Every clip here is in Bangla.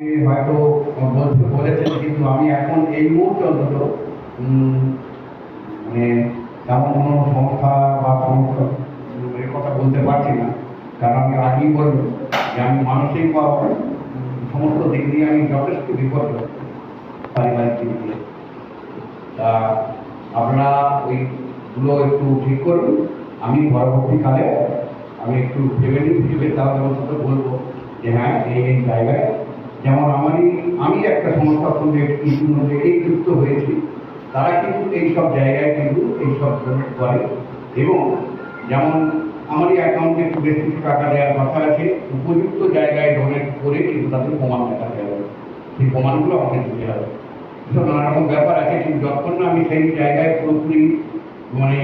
হয়তো বলতে বলেছেন, কিন্তু আমি এখন এই মুহূর্তে অন্তত মানে তেমন কোনো সংস্থা বা সংস্থা কথা বলতে পারছি না। কারণ আমি আগেই বলব যে আমি মানসিক বা সমস্ত দিক দিয়ে আমি যথেষ্ট বিপদ পারিবারিক দিক দিয়ে। তা আপনারা ওইগুলো একটু ঠিক করুন। আমি পরবর্তীকালে আমি একটু ভেবে নিই, ভেবে তাহলে অন্তত বলব যে হ্যাঁ এই এই জায়গায় যেমন আমারই, আমি একটা সংস্থার সঙ্গে ইতিমধ্যে এই যুক্ত হয়েছি। তারা কিন্তু এই সব জায়গায় কিন্তু এইসব করে। এবং যেমন আমারই অ্যাকাউন্টে একটু বেশ কিছু টাকা দেওয়ার কথা আছে, উপযুক্ত জায়গায় ডোনেট করে কিন্তু তাদের প্রমাণ দেখাতে হবে। সেই প্রমাণগুলো আমাকে দিতে হবে। এসব নানা রকম ব্যাপার আছে, কিন্তু যতক্ষণ না আমি সেই জায়গায় পুরোপুরি মানে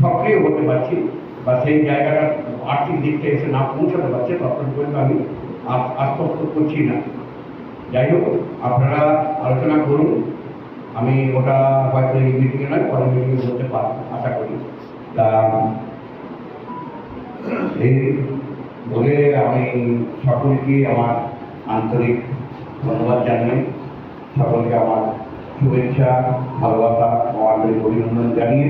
সক্রিয় হতে পারছি বা সেই জায়গাটা আর্থিক দিকটা এসে না পৌঁছাতে পারছে, ততক্ষণ পর্যন্ত আমি আশ্বস্ত করছি না। যাই হোক, আপনারা আলোচনা করুন। আমি ওটা হয়তো এই মিটিংয়ে নয়, পরের মিটিংয়ে বলতে পার আশা করি। তা, এই বলে আমি সকলকে আমার আন্তরিক ধন্যবাদ জানাই। সকলকে আমার শুভেচ্ছা, ভালোবাসা ও আন্তরিক অভিনন্দন জানিয়ে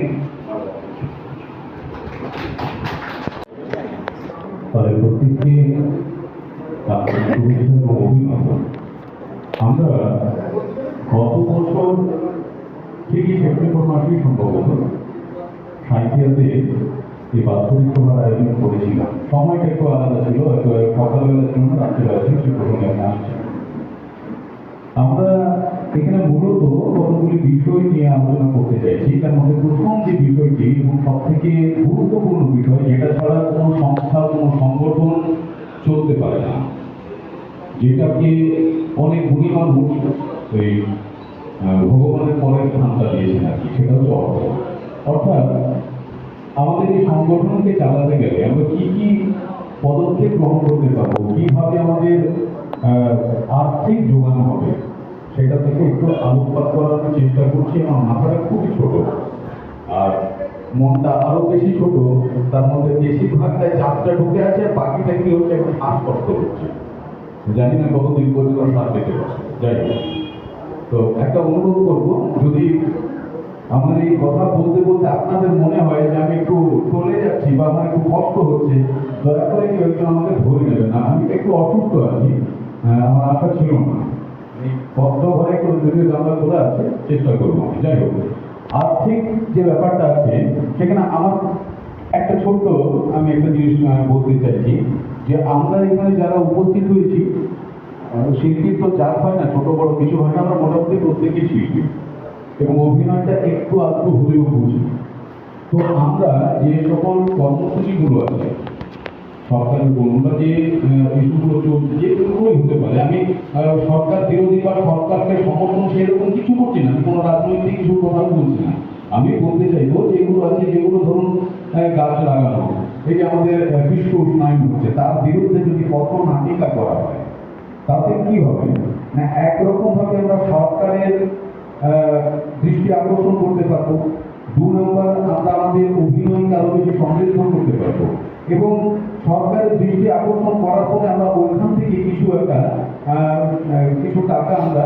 তাদের প্রত্যেককে তাদের শুভেচ্ছা এবং অভিনন্দন আমরা গত বছর ঠিকই সেপ্টেম্বর মাসেই সম্ভবত সাহিত্যাতে এই বাৎসরিক সভার আয়োজন করেছিলাম সময়টা একটু আলাদা ছিল সকালবেলা ছিল না রাত্রেবেলা ছিল সে প্রসঙ্গে আমি আসছি আমরা এখানে মূলত কতগুলি বিষয় নিয়ে আলোচনা করতে চাইছি তার মধ্যে প্রথম যে বিষয়টি এবং সব থেকে গুরুত্বপূর্ণ বিষয় যেটা ছাড়া কোনো সংস্থা কোনো সংগঠন চলতে পারে না যেটাকে অনেক গুণী মানুষ এই ভগবানের পরের স্থানটা দিয়েছেন আর কি, সেটা হচ্ছে অর্থ। অর্থাৎ আমাদের এই সংগঠনকে চালাতে গেলে আমরা কি কি পদক্ষেপ গ্রহণ করতে পারব, কীভাবে আমাদের আর্থিক যোগান হবে, সেটা থেকে একটু আলোকপাত করার চেষ্টা করছি, আমার মাথাটা খুবই ছোট। আর মনটা আরও বেশি ছোট, তার মধ্যে বেশিরভাগটাই চাপটা ঢুকে আছে বাকিটা কি হচ্ছে, একটু শ্বাসকষ্ট হচ্ছে। জানি না কতদিন পর্যন্ত শ্বাস পেতে যাই তো একটা অনুরোধ করব, যদি আমার এই কথা বলতে বলতে আপনাদের মনে হয় যে আমি একটু চলে যাচ্ছি বা আমার একটু কষ্ট হচ্ছে, দয়া করে কেউ একজন আমাকে ধরে নেবে না, আমি একটু অসুস্থ আছি। আমার আশা ছিল না। বদ্ধ ঘরে একটু যদিও জানলা খোলা আছে চেষ্টা করব। যাই হোক। আর্থিক যে ব্যাপারটা আছে, সেখানে আমার একটা ছোট্ট আমি একটা জিনিস বলতে চাইছি যে আমরা এখানে যারা উপস্থিত হয়েছি শিল্পীর তো চাপ হয় না, ছোট বড় কিছু হয় না, আমরা মোটামুটি প্রত্যেকেই শিল্পী। এবং অভিনয়টা একটু আধটু হলেও বুঝি। তো আমরা যে সকল কর্মসূচিগুলো আছে, সরকারি বলুন বা যে ইস্যুগুলো চলছে, যে কোনোগুলোই হতে পারে। আমি সরকার বিরোধী বা সরকারকে সমর্থন সেরকম কিছু করছি না কোনো রাজনৈতিক কিছু কথা বলছি না। আমি বলতে চাইব যেগুলো আছে, যেগুলো ধরুন গাছ লাগানো এই যে আমাদের বিশ্ব উষ্ণায়ন হচ্ছে, তার বিরুদ্ধে যদি কত নাটিকা করা হয়, তাতে কি হবে? না একরকম ভাবে আমরা সরকারের দৃষ্টি আকর্ষণ করতে পারব, দু নম্বর আমরা আমাদের অভিনয়কে আরও বেশি সমৃদ্ধ করতে পারব, এবং সরকারের দৃষ্টি আকর্ষণ করার পরে আমরা ওইখান থেকে কিছু একটা কিছু টাকা আমরা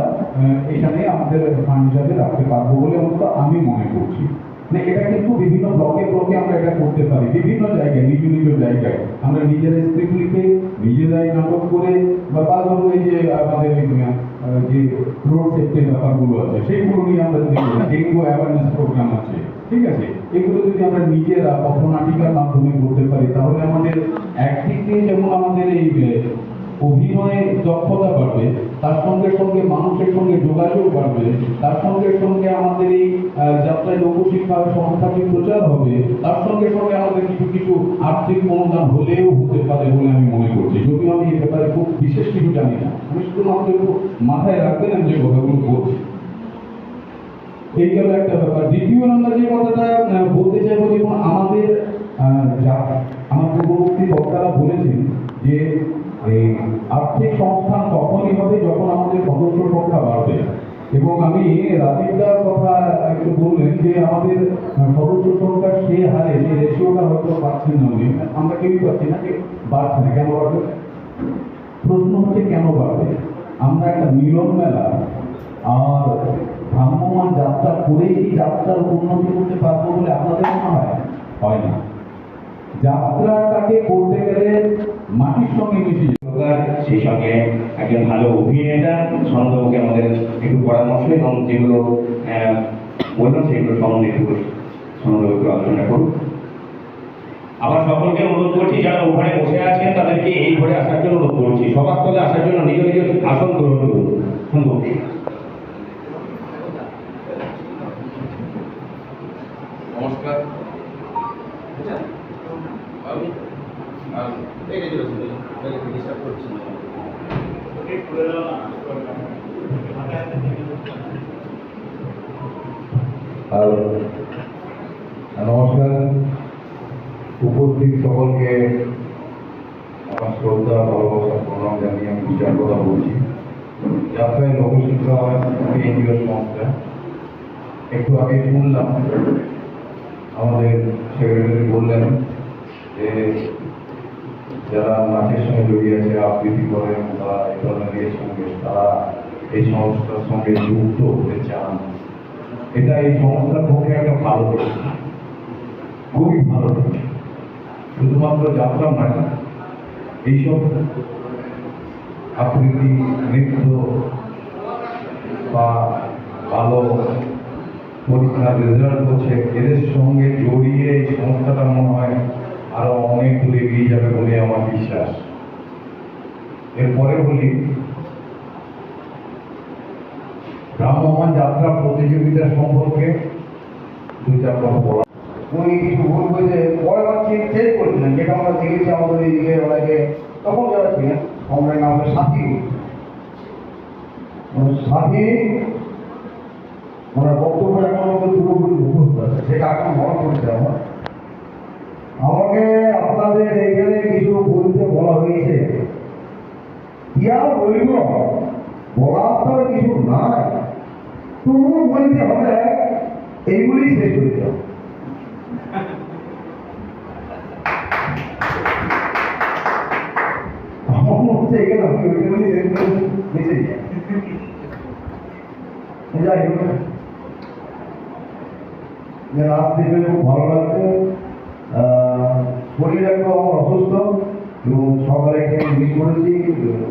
এখানে আমাদের ফান্ড হিসাবে রাখতে পারব বলে অন্তত আমি মনে করছি। মানে এটা কিন্তু বিভিন্ন ব্লকে ব্লকে আমরা এটা করতে পারি। বিভিন্ন জায়গায়, নিজ নিজ জায়গায়। আমরা নিজেরা স্ক্রিপ্ট লিখে নিজেরাই নাটক করে বা বা ধরুন এই যে আমাদের যে রোড সেফটির ব্যাপারগুলো আছে, সেইগুলো নিয়ে আমরা যদি ডেঙ্গু অ্যাওয়ারনেস প্রোগ্রাম আছে, ঠিক আছে? এগুলো যদি আমরা নিজেরা পথনাটিকার মাধ্যমে করতে পারি, তাহলে আমাদের একদিক দিয়ে যেমন আমাদের এই অভিনয়ে দক্ষতা বাড়বে, তার সঙ্গে সঙ্গে মানুষের সঙ্গে যোগাযোগ বাড়বে, তার সঙ্গে সঙ্গে আমাদের এই যাত্রায় লোকশিক্ষা সংস্থাটি প্রচার হবে, তার সঙ্গে সঙ্গে আমাদের কিছু কিছু আর্থিক অনুদান হলেও হতে পারে বলে আমি মনে করছি। যদিও আমি এই ব্যাপারে খুব বিশেষ কিছু জানি না। আমি শুধুমাত্র একটু মাথায় রাখবেন আমি যে কথাগুলো বলছি। এই গেল একটা ব্যাপার। দ্বিতীয় নাম্বার যে কথাটা বলতে চাইব যেমন আমাদের যা আমার পূর্ববর্তী বক্তারা বলেছেন যে এই আর্থিক সংস্থান তখনই হবে যখন আমাদের সদস্য সংখ্যা বাড়বে। এবং আমি রাজীবদার কথা একটু বললেন যে আমাদের সদস্য সংখ্যা সে হারে, যে রেশিওটা হয়তো পাচ্ছেন না আমরা কেউই পাচ্ছি না বাড়ছে না, কেন বাড়বে প্রশ্ন হচ্ছে কেন বাড়বে? আমরা একটা মিলন মেলা আর ভ্রাম্যমান যাত্রা করেই যাত্রার উন্নতি করতে পারব বলে আপনাদের মনে হয়? হয় না। যাত্রাটাকে করতে গেলে মাটির সঙ্গে মিশে সেই সঙ্গে একজন ভালো অভিনেতা সনদবাবুকে আমাদের একটু পরামর্শ এবং যেগুলো বললাম সেগুলো সম্বন্ধে একটু সনদবাবুকে আলোচনা করুন। আবার সকলকে অনুরোধ করছি, যারা ওখানে বসে আছেন, তাদেরকে এই ঘরে আসার জন্য অনুরোধ করছি। সভাস্থলে আসার জন্য নিজ নিজ আসন গ্রহণ করুন। সুন্দর নমস্কার। আমি আমি এই যে ডিস্টার্ব করছি না। আর নমস্কার। উপস্থিত সকলকে আমার শ্রদ্ধা ভালোবাসা প্রণাম জানিয়ে আমি বিচার কথা বলছি। যাত্রায় লোকশিক্ষা এনজিও সংস্থা। একটু আগে শুনলাম আমাদের সেক্রেটারি বললেন যে যারা নাচের সঙ্গে জড়িয়ে আছে, আবৃত্তি করেন বা এই ধরনের সঙ্গে, তারা এই সংস্থার সঙ্গে যুক্ত হতে চান। এটা এই সংস্থার পক্ষে একটা ভালো খুবই ভালো শুধুমাত্র যাত্রা নয়, এইসব আবৃত্তি, নৃত্য বা ভালো পরীক্ষার রেজাল্ট হচ্ছে। এদের সঙ্গে জড়িয়ে এই সংস্থাটা মনে হয় আরও অনেক দূর এগিয়ে যাবে বলে আমার বিশ্বাস। এরপরে বলি ভ্রাম্যমান যাত্রা প্রতিযোগিতা সম্পর্কে চার কথা বলা। উনি কিছু ভুল পরে চেঞ্জ করেছিলেন, যেটা আমরা দেখেছি আমাদের এইদিকে অনেকে, তখন যারা ছিলেন আমরা নাম হলো সাথী। সাথী, ওনার বক্তব্য এখন পুরোপুরি আছে, সেটা এখন মনে করছে আমার। আমাকে আপনাদের এইখানে কিছু বলতে বলা হয়েছে। কি আর বলিব? বলার তো কিছু নাই। তবুও বলতে হবে, এইগুলি শেষ করে দেওয়া আমার হচ্ছে এখানে আমি যাই যাই হোক। রাত দেখে খুব ভালো লাগছে। শরীর একটু আমার অসুস্থ এবং সকালে একটু মিস করেছি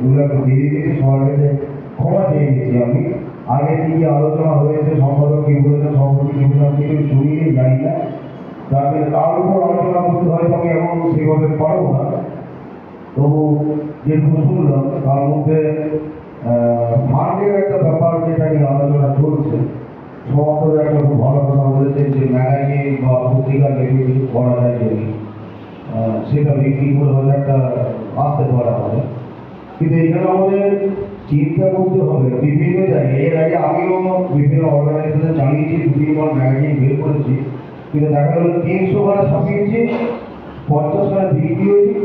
ওগুলো দিয়ে দিয়েছি সবার কাছে ক্ষমা চেয়ে নিচ্ছি আমি। আগে কি কি আলোচনা হয়েছে, সম্পাদক কি বলেছে সম্পাদক কি বলেছে কিছু শুনিয়ে জানি না। তাকে তার উপর আলোচনা করতে হয়তো আমি এখন সেভাবে পারব না। তবু যেটুকু শুনলাম, তার মধ্যে ফান্ডের একটা ব্যাপার যেটা নিয়ে আলোচনা চলছে। সমাজের একটা খুব ভালো কথা বলেছেন যে ম্যাগাজিন বা পত্রিকা লেগে কিছু করা যায় যদি। সেটা হয়তো একটা আসতে পারে আমাদের কিন্তু এখানে আমাদের চিন্তা করতে হবে, বিভিন্ন জায়গায়, এর আগে আমিও বিভিন্ন অর্গানাইজেশনে চালিয়েছি, দু তিনবার ম্যাগাজিন বের করেছি, কিন্তু দেখা গেলো তিনশো খানা ছাপিয়েছি পঞ্চাশ খানা বিক্রি হয়েছে,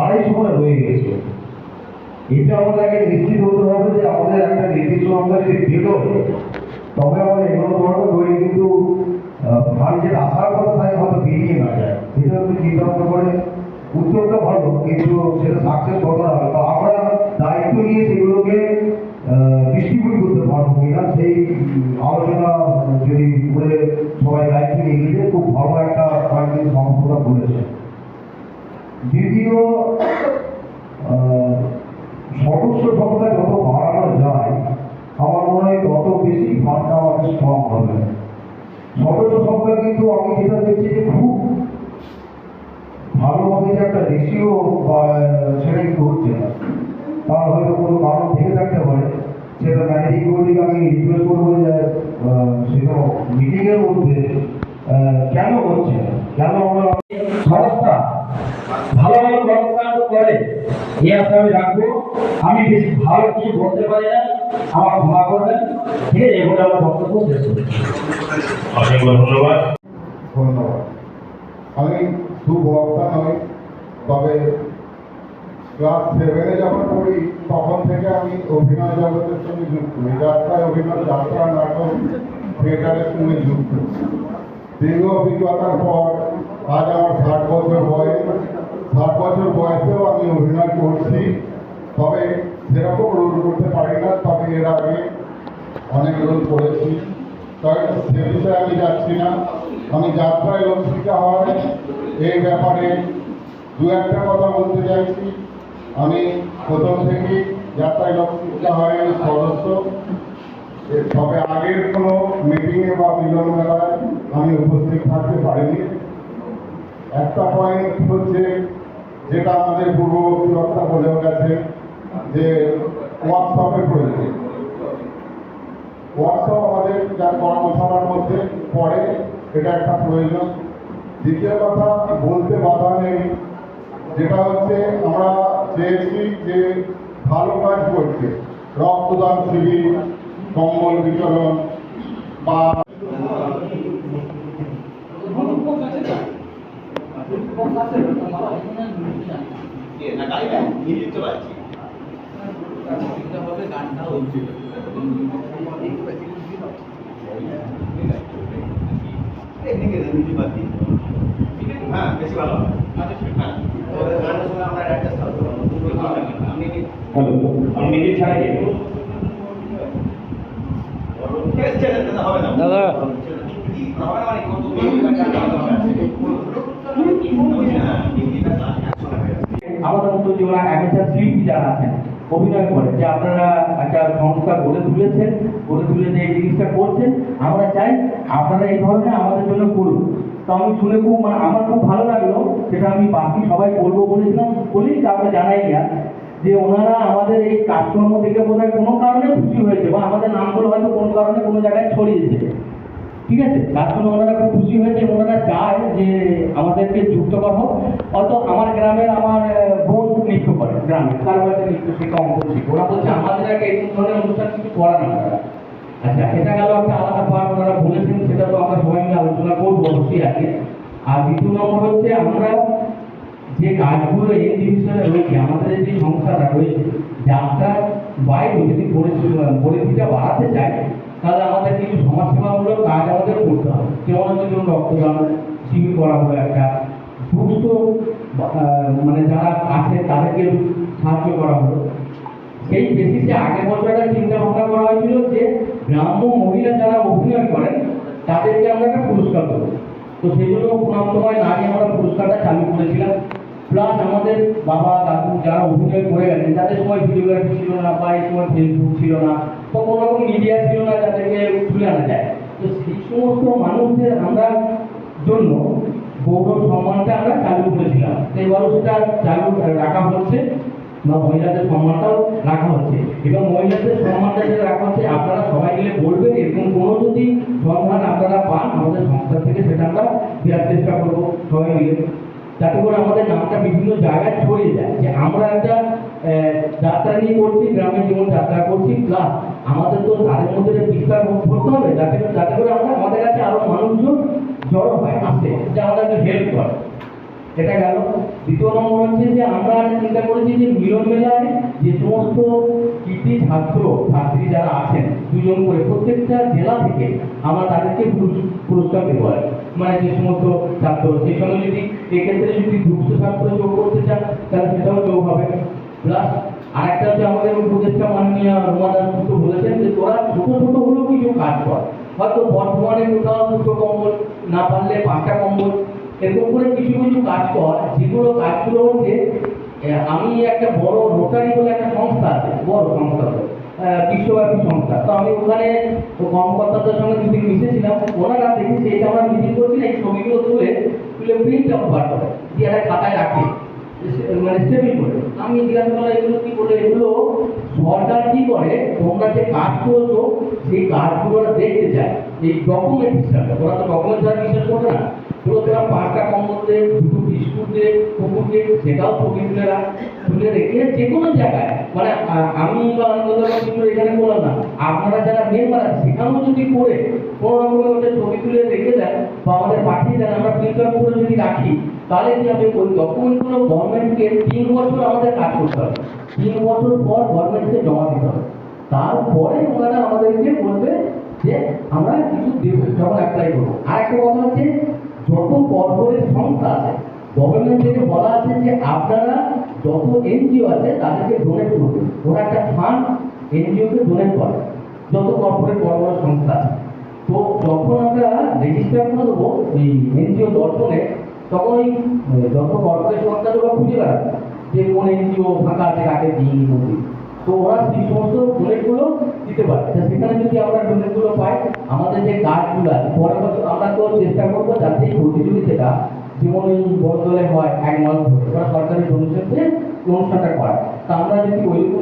আড়াইশো খানা রয়ে গেছে। এটা আমাদের আগে নিশ্চিত হতে হবে যে আমাদের একটা নির্দিষ্ট সংখ্যা যদি বেরোয় তবে আমাদের এগুলো করব কিন্তু ফান্ড যেটা আসার কথা তাই হয়তো বেরিয়ে না যায়। এটা যদি করে উদ্যোগটা ভালো, কিন্তু সেটা সাকসেস কত না। তো আমরা দায়িত্ব নিয়ে সেগুলোকে ডিস্ট্রিবিউট করতে পারব কিনা সেই আলোচনা যদি করে সবাই দায়িত্ব নিয়ে গেলে খুব ভালো একটা কয়েকদিন সংস্থা বলেছে দ্বিতীয় সদস্য সংখ্যা যত বাড়ানো যায়, আমার মনে হয় তত বেশি ফান্ডটা আমাদের স্ট্রং হবে। সদস্য সংখ্যা কিন্তু আমি যেটা দেখছি যে খুব যে একটা রেশিও সেটা কিন্তু হচ্ছে না তার হয়তো কোনো কারণ থেকে থাকতে পারে। সেটা ম্যানেজিং কমিটিকে আমি রিকোয়েস্ট করব যে সেটা মিটিংয়ের মধ্যে আহ, কেন হচ্ছে? কেন আমরা সংস্থা ভালো ভালো কর্মকাণ্ড করে? এই আশা আমি রাখব। আমি বেশি ভালো কিছু বলতে পারি না। আমার ক্ষমা করবেন। ঠিক আছে এগুলো আমার বক্তব্য শেষ করছি অসংখ্য ধন্যবাদ। ধন্যবাদ। আমি সুবক্তা নই তবে ক্লাস সেভেনে যখন পড়ি, তখন থেকে আমি অভিনয় জগতের সঙ্গে যুক্ত। এই যাত্রায় অভিনয়, যাত্রা, নাটক থিয়েটারের সঙ্গে যুক্ত। দীর্ঘ অভিজ্ঞতার পর আজ আমার ষাট বছর বয়স। ষাট বছর বয়সেও আমি অভিনয় করছি। তবে সেরকম রোল করতে পারি না, তবে এর আগে অনেক রোল করেছি। তবে সে বিষয়ে আমি যাচ্ছি না। আমি যাত্রায় লক্ষ্মীকা হয় এই ব্যাপারে দু একটা কথা বলতে চাইছি। আমি প্রথম থেকে যাত্রায় লক্ষ্মীকা হয় সদস্য। তবে আগের কোনো মিটিংয়ে বা মিলন মেলায় আমি উপস্থিত থাকতে পারিনি। একটা পয়েন্ট হচ্ছে যেটা আমাদের পূর্ববর্তী বক্তা বলেও গেছে যে ওয়ার্কশপের প্রয়োজন ওয়ার্কশপ আমাদের যা কর্মশালার মধ্যে পড়ে, এটা একটা প্রয়োজন। দ্বিতীয় কথা, বলতে বাধা নেই। যেটা হচ্ছে আমরা চেয়েছি যে ভালো কাজ করতে রক্তদান শিবির, কম্বল বিতরণ বা হ্যাঁ বেশি ভালো। হ্যাঁ ওদের গানের সঙ্গে আমরা অ্যাডজাস্ট করতে পারব আমি অভিনয় করে, যে আপনারা একটা সংস্থা গড়ে তুলেছেন, গড়ে তুলে যে এই জিনিসটা করছেন, আমরা চাই আপনারা এই ধরনের আমাদের জন্য করুন। তো আমি শুনে খুব মানে আমার খুব ভালো লাগল, সেটা আমি বাকি সবাই বলব বলেছিলাম বলেই তারপরে জানাই না যে ওনারা আমাদের এই কাজকর্ম থেকে বোধহয় কোনো কারণে খুশি হয়েছে বা আমাদের নামগুলো হয়তো কোনো কারণে কোনো জায়গায় ছড়িয়েছে। ঠিক আছে? তার জন্য ওনারা খুব খুশি হয়েছে ওনারা চায় যে আমাদেরকে যুক্ত করা হোক। হয়তো আমার গ্রামের আমার বোন নৃত্য করে, গ্রামে। তার বাড়িতে নৃত্য শেখা অঙ্ক শিখে ওরা বলছে, আমাদের আগে এই ধরনের অনুষ্ঠান কিছু করা না আচ্ছা এটা গেল একটা আলাদা পার্ট ওনারা বলেছেন, সেটা তো আমরা সবাই মিলে আলোচনা করব অবশ্যই আছে আর দ্বিতীয় নম্বর হচ্ছে, আমরা যে কাজগুলো এই ডিভিশনে রয়েছে, আমাদের যে সংস্থাটা রয়েছে যাত্রার বাইরে যদি পরিস্থিতি- পরিধিটা বাড়াতে চাই, তাহলে আমাদের কিছু সমাজসেবামূলক কাজ আমাদের করতে হবে। যেমন হচ্ছে ধরুন রক্তদান, শিবির করা হলো একটা। দুস্থ মানে যারা আছে, তাদেরকে সাহায্য করা হলো। সেই বেসিসে আগের বছর একটা চিন্তা ভাবনা করা হয়েছিল যে, গ্রাম্য মহিলা যারা অভিনয় করেন, তাদেরকে আমরা একটা পুরস্কার দেবো। তো সেগুলো সেই জন্য না নারী আমরা পুরস্কারটা চালু করেছিলাম। প্লাস আমাদের বাবা, দাদু যারা অভিনয় করে গেছেন তাদের সময় ভিডিওগ্রাফি ছিল না বা এই সময় ফেসবুক ছিল না তো কোনো রকম মিডিয়া ছিল না যাদেরকে তুলে আনা যায়। তো সেই সমস্ত মানুষদের আমরা জন্য গৌরব সম্মানটা আমরা চালু করেছিলাম। তো এবারও সেটা চালু রাখা হচ্ছে। বা মহিলাদের সম্মানটাও রাখা হচ্ছে। এবং মহিলাদের সম্মানটা যেটা রাখা হচ্ছে, আপনারা সবাই মিলে বলবেন, এরকম কোনো যদি সম্মান আপনারা পান, আমাদের সংস্থা থেকে সেটা আমরা দেওয়ার চেষ্টা করব সবাই মিলে। যাতে করে আমাদের নামটা বিভিন্ন জায়গায় ছড়িয়ে যায়। যে আমরা একটা যাত্রা নিয়ে করছি গ্রামে যেমন যাত্রা করছি প্লাস আমাদের তো তাদের মধ্যে বিস্তার করতে হবে যাতে যাতে করে আমরা আমাদের কাছে আরও মানুষজন জড়ো হয় আসে, যে আমাদেরকে হেল্প করে। এটা গেল। দ্বিতীয় নম্বর হচ্ছে যে আমরা চিন্তা করেছি যে মিলন মেলায় যে সমস্ত কৃতি ছাত্র, ছাত্রী যারা আছেন, দুজন করে প্রত্যেকটা জেলা থেকে আমরা তাদেরকে পুরস্কার দেবো মানে যে সমস্ত ছাত্র, সেই সঙ্গে যদি এক্ষেত্রে যদি দুঃস্থ ছাত্র যোগ করতে চান, তাহলে সেটাও যোগ হবে। প্লাস আরেকটা হচ্ছে আমাদের উপদেষ্টা মাননীয় রোমা দাসগুপ্ত বলেছেন যে তোরা ছোট ছোট হলেও কিছু কাজ কর। হয়তো বর্তমানে কোথাও দুটো কম্বল না পারলে পাঁচটা কম্বল এরকম করে কিছু কিছু কাজ কর, যেগুলো কাজগুলো হচ্ছে আমি একটা বড় রোটারি বলে একটা সংস্থা আছে, বড় সংস্থা বিশ্বব্যাপী সংস্থা। তো আমি ওখানে কর্মকর্তাদের সঙ্গে দুদিন মিশেছিলাম, ওনারা দেখেছি এটা আমরা মিটিং করছি না, এই ছবিগুলো তুলে তুলে প্রিন্ট আউট বার করে, দিয়ে একটা খাতায় রাখে। মানে স্টেবল করে আমি জিজ্ঞাসা করলাম এগুলো কি করে এগুলো সরকার কি করে? তোমরা যে কাজ করছ সেই কাজগুলো দেখতে চায়। এই ডকুমেন্ট হিসাবটা ওরা তো ডকুমেন্ট ছাড়া বিশ্বাস করবে না? পুরো তারা পাঁচটা কম্বল দেয় দুটো বিস্কুট দেয় কুকুর দেয় সেটাও ছবি তুলে রেখে যে কোনো জায়গায় মানে আমি বা কিন্তু এখানে বললাম না, আপনারা যারা মেম্বার আছে সেখানেও যদি করে কোনো রকমের ওটা ছবি তুলে রেখে দেন বা আমাদের পাঠিয়ে দেন, আমরা প্রিন্ট আউট করে যদি রাখি, তাহলে কি হবে? ওই ডকুমেন্টগুলো গভর্নমেন্টকে তিন বছর আমাদের কাজ করতে হবে। তিন বছর পর গভর্নমেন্টকে জমা দিতে হবে। তারপরে ওনারা আমাদেরকে বলবে যে, আমরা কিছু যখন অ্যাপ্লাই করব। আর একটা কথা হচ্ছে যত কর্পোরেট সংস্থা আছে গভর্নমেন্ট থেকে বলা আছে যে আপনারা যত এনজিও আছে তাদেরকে ডোনেট করবে ওরা একটা ফান্ড এনজিওকে ডোনেট করে, যত কর্পোরেট বড় বড় সংস্থা আছে। তো যখন আমরা রেজিস্টার করে দেবো এই এনজিও দর্শনে, তখন ওই যত কর্পোরেট সংস্থাগুলো খুঁজে বেড়াবে যে কোন এনজিও ফাঁকা আছে, কাকে দিই নদী তো ওরা সেই সমস্ত ডোনেটগুলো দিতে পারে। সেখানে যদি আমরা ডোনেটগুলো পাই, আমাদের যে কাজগুলো আছে পরে আমরা তো চেষ্টা করব যাতে এই প্রতিযোগিতাটা ওই বড়দলে হয় এক ওরা সরকারি অনুষ্ঠানটা তা আমরা যদি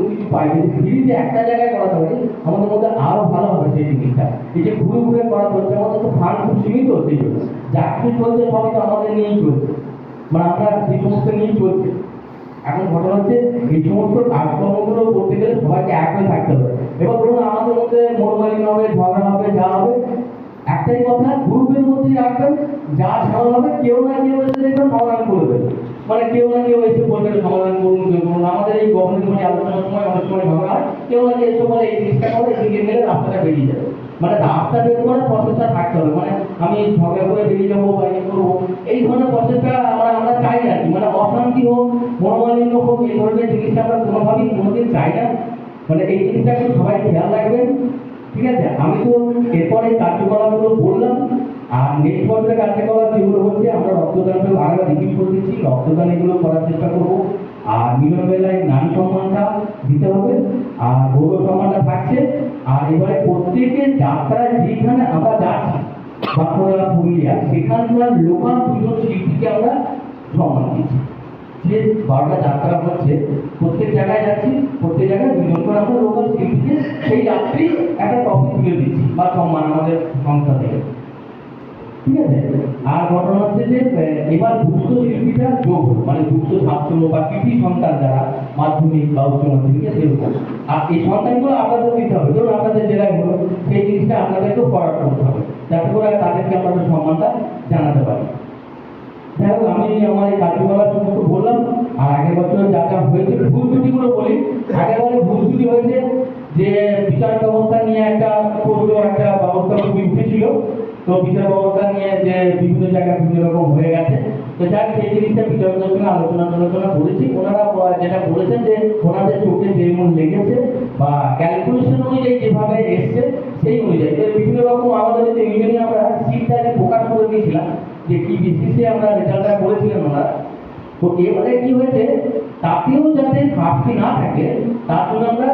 কিছু পাই, যদি ফ্রিতে একটা জায়গায় করাতে পারি, আমাদের মধ্যে আরও ভালো হবে সেই এই যে ঘুরে ঘুরে করা হচ্ছে আমাদের তো খুব সীমিত জন্য যা চলছে সবই তো আমাদের নিয়েই চলছে। মানে আমরা সমস্ত নিয়েই চলছে। এখন ঘটনা হচ্ছে, এই সমস্ত কাজকর্মগুলো করতে গেলে সবাইকে এক হয়ে থাকতে হবে। এবার ধরুন আমাদের মধ্যে মনোমালিন্য হবে, ঝগড়া হবে, যা হবে একটাই কথা, গ্রুপের মধ্যেই রাখবেন, যা ঝামেলা হবে, কেউ না কেউ এসে দেখবেন সমাধান করে দেবে মানে কেউ না কেউ এসে বলবে সমাধান করুন করুন আমাদের এই গভর্নমেন্ট মানে আলোচনার সময় অনেক সময় ঝগড়া হয়, কেউ না কেউ এসে বলে, এই জিনিসটা করে এদিকে গেলে রাস্তাটা বেরিয়ে যাবে। মানে রাস্তা বের করার প্রসেসটা থাকতে হবে। মানে আমি ঝগড়া করে বেরিয়ে যাব বা ইয়ে করব, এই ধরনের প্রসেসটা আমরা আমরা চাই না কি। মানে অশান্তি হোক, মনোমালিন্য হোক, এই ধরনের জিনিসটা আমরা কোনোভাবেই কোনোদিন চাই না। মানে এই জিনিসটা একটু সবাই খেয়াল রাখবেন। ঠিক আছে? আমি তো এরপরে কার্যকলাপগুলো বললাম, আর পর্যায়ে কার্যকলাপ যেগুলো হচ্ছে আমরা রক্তদানটা বারবার রিপিট করে দিচ্ছি, রক্তদান এগুলো করার চেষ্টা করব। আর মিলন বেলায় নাম সম্মানটা দিতে হবে, আর গৌরব সম্মানটা থাকছে। আর এবারে প্রত্যেকের যাত্রায় যেখানে আমরা যাচ্ছি, বাঁকুড়া, পুরুলিয়া, সেখানকার লোকাল দুজন শিল্পীকে আমরা সম্মান দিচ্ছি। যে বারোটা যাত্রা হচ্ছে, প্রত্যেক জায়গায় আমরা লোকাল সেই যাত্রী একটা টপিক তুলে দিচ্ছি বা সম্মান আমাদের সংস্থা থেকে। ঠিক আছে? আর ঘটনা হচ্ছে যে এবার শিল্পীটা যোগ মানে ছাত্র বা কৃতি সন্তান যারা মাধ্যমিক বা উচ্চ সেরকম আর এই সন্তানগুলো আপনাদের দিতে হবে। ধরুন আপনাদের জেলায় হলো, সেই জিনিসটা আপনাদেরকেও করার হবে। যাতে করে তাদেরকে আপনাদের সম্মানটা জানাতে পারি। যাই আমি আমার এই কার্যকলাপ সমস্ত বললাম। আর আগের বছর যা যা হয়েছে, ভুল ত্রুটিগুলো বলি। আগেরবারে ভুল ত্রুটি হয়েছে যে বিচার ব্যবস্থা নিয়ে একটা পুরো একটা ব্যবস্থা খুবই উঠেছিল তো বিচার ব্যবস্থা নিয়ে যে বিভিন্ন জায়গায় বিভিন্ন রকম হয়ে গেছে। তো যাক সেই জিনিসটা বিচারকের সঙ্গে আলোচনা আলোচনা করেছি। ওনারা যেটা বলেছেন যে ওনাদের চোখে যেমন লেগেছে বা ক্যালকুলেশন অনুযায়ী যেভাবে এসছে, সেই অনুযায়ী। বিভিন্ন রকম আমাদের যে ইউনিয়নে আমরা সিটটা প্রকাশ করে দিয়েছিলাম যে কি বেসিসে আমরা রেজাল্টটা করেছিলেন ওনারা তো এবারে কি হয়েছে? তাতেও যাতে ঘাটতি না থাকে, তার জন্য আমরা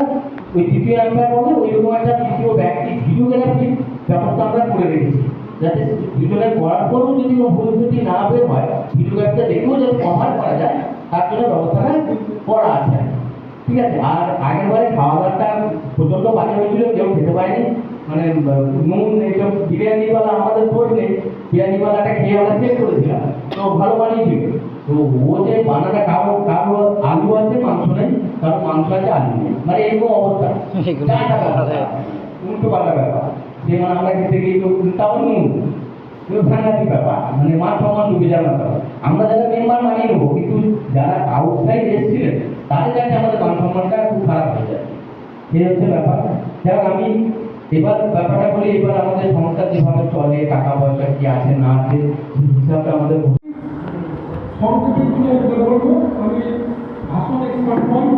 ওই তৃতীয় অ্যাম্পায়ার বলে ওই রকম একটা তৃতীয় ব্যক্তি ভিডিওগ্রাফির ব্যবস্থা আমরা করে রেখেছি। যাতে ভিডিওগ্রাফি করার পরেও যদি কোনো ভুল না বের হয় ভিডিওগ্রাফিটা দেখেও যাতে কভার করা যায়, তার জন্য ব্যবস্থাটা করা আছে। ঠিক আছে, আর আগের বারে খাওয়া দাওয়াটা প্রচণ্ড বাজে হয়েছিল, কেউ খেতে পারেনি। মানে নুন, এইসব বিরিয়ানিওয়ালা আমাদের নেই। বিরিয়ানিওয়ালাটা খেয়ে আমরা চেক করেছিলাম তো ভালো বানিয়েছিল তো ও যে বানাটা কারও কারও আলু আছে মাংস নেই কারও মাংস আছে আলু নেই। মানে এরকম অবস্থা। উল্টো পাল্টা ব্যাপার। যে মানে আমরা খেতে গিয়ে তো তাও নুন সাংঘাতিক ব্যাপার। মানে মান সম্মান ডুবে যাওয়ার ব্যাপার আমরা যারা মেম্বার মানিয়ে নেব কিন্তু যারা আউটসাইড এসেছিলেন তাদের কাছে আমাদের মান সম্মানটা খুব খারাপ হয়ে যায়। এই হচ্ছে ব্যাপার। যাই আমি এবার ব্যাপারটা বলি, এবার আমাদের সংস্থা যেভাবে চলে, টাকা পয়সা কি আছে, না আছে, হিসাবটা আমাদের আমি ভাষণ এক্সপার্ট নই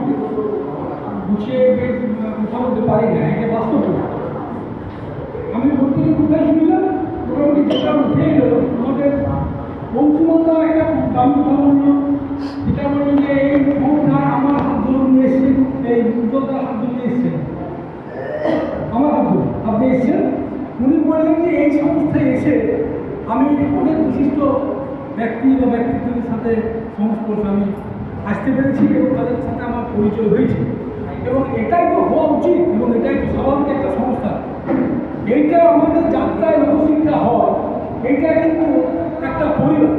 এটা আমার হাত ধরে নিয়ে এই উদ্যোক্তার হাত ধরে নিয়ে এসছেন আমার হাত ধরে আপনি এসছেন উনি বললেন যে এই সংস্থায় এসে আমি অনেক বিশিষ্ট ব্যক্তি বা ব্যক্তিত্বের সাথে সংস্পর্শে আমি আসতে পেরেছি এবং তাদের সাথে আমার পরিচয় হয়েছে। এবং এটাই তো হওয়া উচিত এবং এটাই তো স্বাভাবিক একটা সংস্থা। এইটা আমাদের যাত্রায় লোকশিক্ষা হয়, এইটা কিন্তু একটা পরিবার।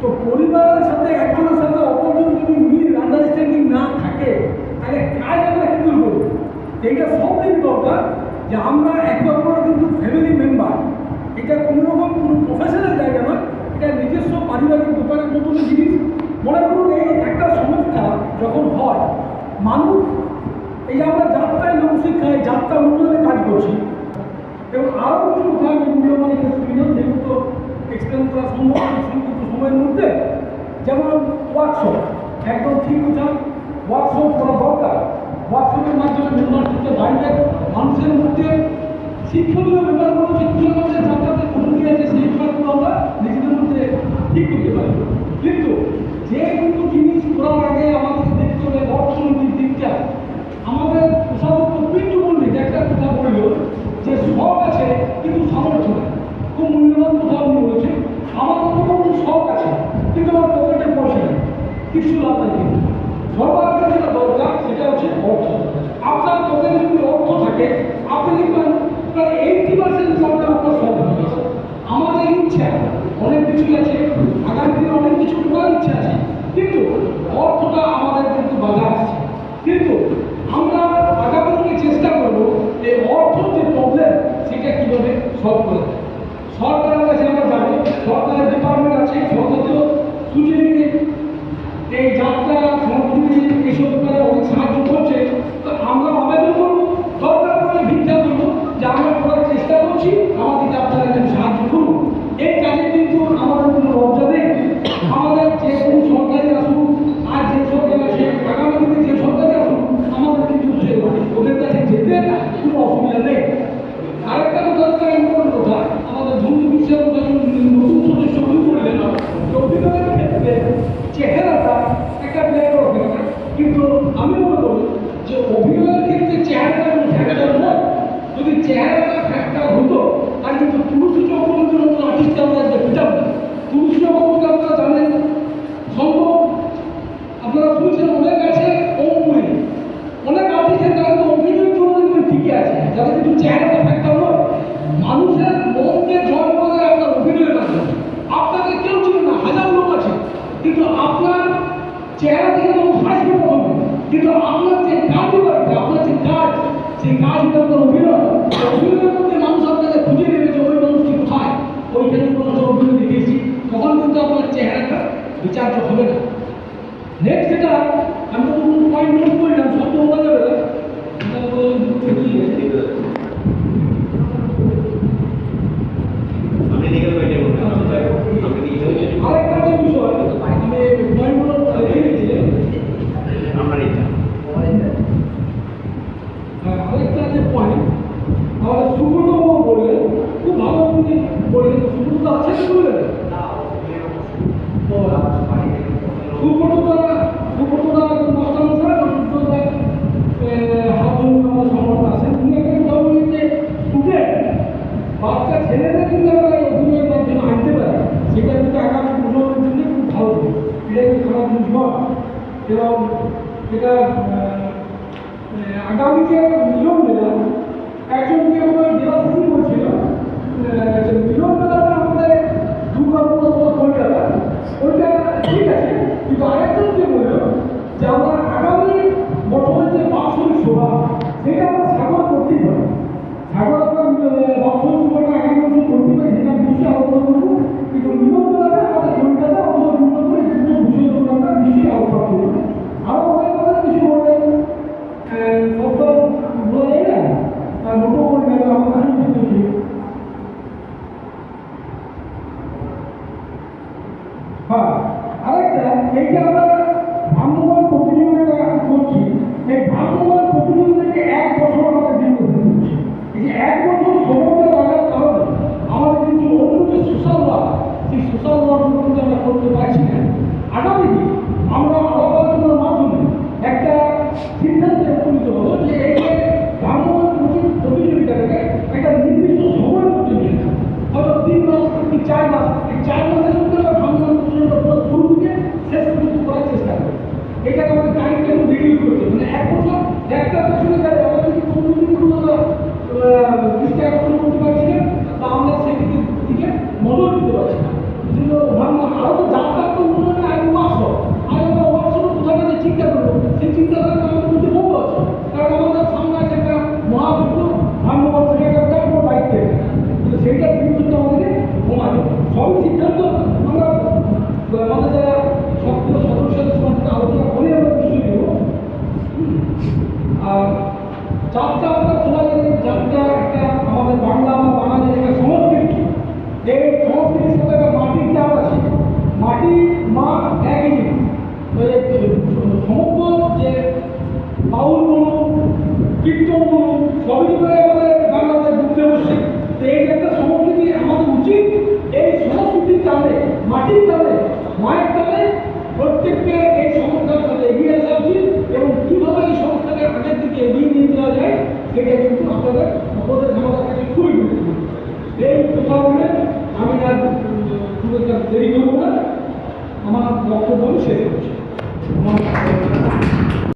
তো পরিবারের সাথে একজনের সাথে অপরজন যদি মিল আন্ডারস্ট্যান্ডিং না থাকে, তাহলে কাজ আমরা কী করে করব? এইটা সব দিন দরকার। যে আমরা একে অপর কিন্তু ফ্যামিলি মেম্বার এটা কোনোরকম কোনো প্রফেশনাল জায়গা নয়, এটা নিজস্ব পারিবারিক দোকানের মতন জিনিস। মনে করুন, এই একটা সমস্যা যখন হয়, মানুষ, এই যে আমরা যাত্রায় লোকশিক্ষায় যাত্রা উন্নয়নে কাজ করছি, এবং আরও কিছু ভাগ ইন্ডিয়ান মানে সুবিধা যেগুলো এক্সপ্লেন করা সম্ভব সংক্ষিপ্ত সময়ের মধ্যে, যেমন ওয়ার্কশপ একদম ঠিক কথা ওয়ার্কশপ করা দরকার। ওয়ার্কশপের মাধ্যমে বাইরে মানুষের মধ্যে শিক্ষণীয় ব্যাপারগুলো করব শিক্ষা মধ্যে সরকারকে ভুল সেই বিষয়গুলো আমরা নিজেদের মধ্যে ঠিক করতে পারি। কিন্তু যে কোনো জিনিস করার আগে সেই পদ্ধতি সুযোগ এই যাত্রা করতে পারছি না আগামী দিন